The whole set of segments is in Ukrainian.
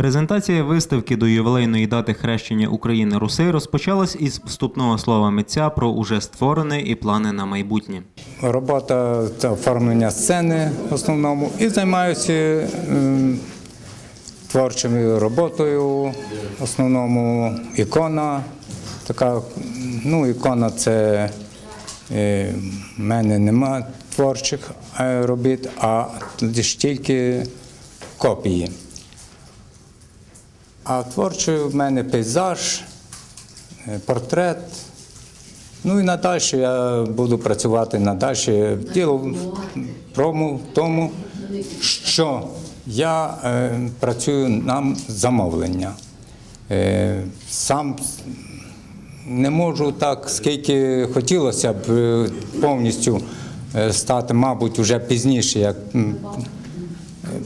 Презентація виставки до ювілейної дати хрещення України Руси розпочалась із вступного слова митця про уже створене і плани на майбутнє. Робота це оформлення сцени в основному і займаюся ем, творчою роботою, в основному ікона. Така, ну, ікона це е, в мене нема творчих е, робіт, а тільки копії. А творчою в мене пейзаж, е, портрет. Ну і надалі я буду працювати надалі. Діло в тому, що я е, працюю на замовлення. Е, сам не можу так, скільки хотілося б повністю стати, мабуть, вже пізніше, як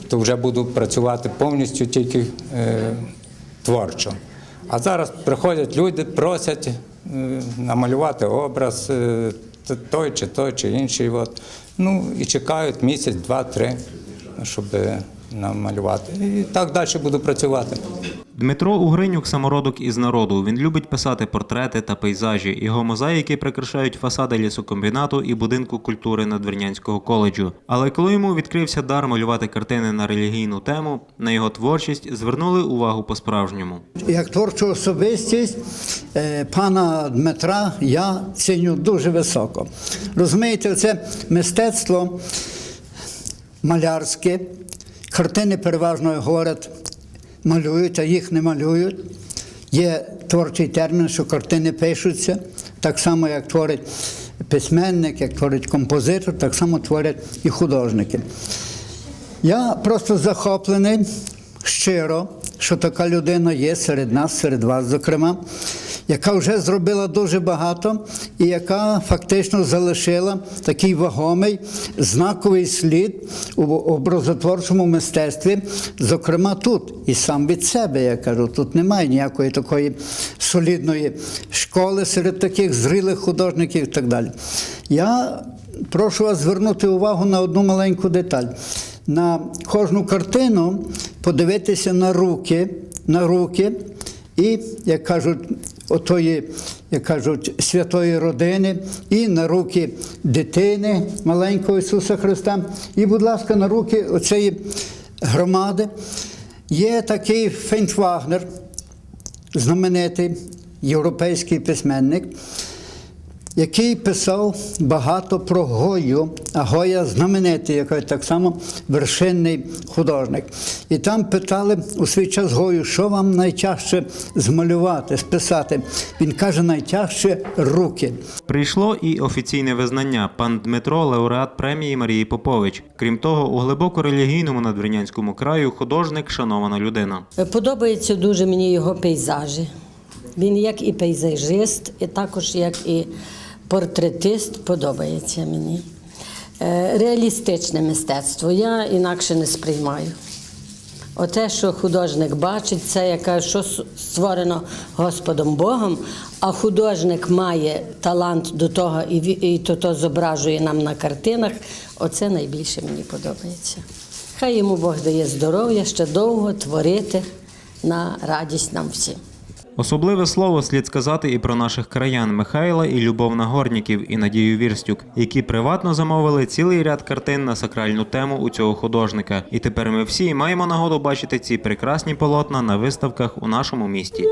то вже буду працювати повністю тільки творчо. А зараз приходять люди, просять е, намалювати образ е, той чи той чи інший. От. Ну і чекають місяць, два-три, щоб намалювати. І так далі буду працювати. Дмитро Угринюк самородок із народу. Він любить писати портрети та пейзажі. Його мозаїки прикрашають фасади лісокомбінату і будинку культури Надвірнянського коледжу. Але коли йому відкрився дар малювати картини на релігійну тему, на його творчість звернули увагу по-справжньому. Як творчу особистість е, пана Дмитра я ціню дуже високо. Розумієте, це мистецтво малярське, картини переважно говорять, малюють, а їх не малюють. Є творчий термін, що картини пишуться, так само, як творить письменник, як творить композитор, так само творять і художники. Я просто захоплений щиро, що така людина є серед нас, серед вас, зокрема, яка вже зробила дуже багато і яка фактично залишила такий вагомий знаковий слід у образотворчому мистецтві, зокрема тут. І сам від себе я кажу, тут немає ніякої такої солідної школи серед таких зрілих художників і так далі. Я прошу вас звернути увагу на одну маленьку деталь. На кожну картину подивитися на руки, на руки і, як кажуть, отої, як кажуть, святої родини, і на руки дитини маленького Ісуса Христа. І, будь ласка, на руки оцеї громади. Є такий Фейнтвагнер, знаменитий європейський письменник, який писав багато про Гою, а Гоя знаменитий, який так само вершинний художник. І там питали у свій час Гою, що вам найтяжче змалювати, списати. Він каже, найтяжче руки. Прийшло і офіційне визнання. Пан Дмитро лауреат премії Марії Попович. Крім того, у глибоко релігійному надвірнянському краю художник шанована людина. Подобаються дуже мені його пейзажі. Він як і пейзажист, і також як і портретист подобається мені. Е, Реалістичне мистецтво я інакше не сприймаю. Оте, що художник бачить, це яке, що створено Господом Богом, а художник має талант до того і, то, то зображує нам на картинах. Оце найбільше мені подобається. Хай йому Бог дає здоров'я ще довго творити на радість нам всім. Особливе слово слід сказати і про наших краян Михайла і Любов Нагорніків і Надію Вірстюк, які приватно замовили цілий ряд картин на сакральну тему у цього художника. І тепер ми всі маємо нагоду бачити ці прекрасні полотна на виставках у нашому місті.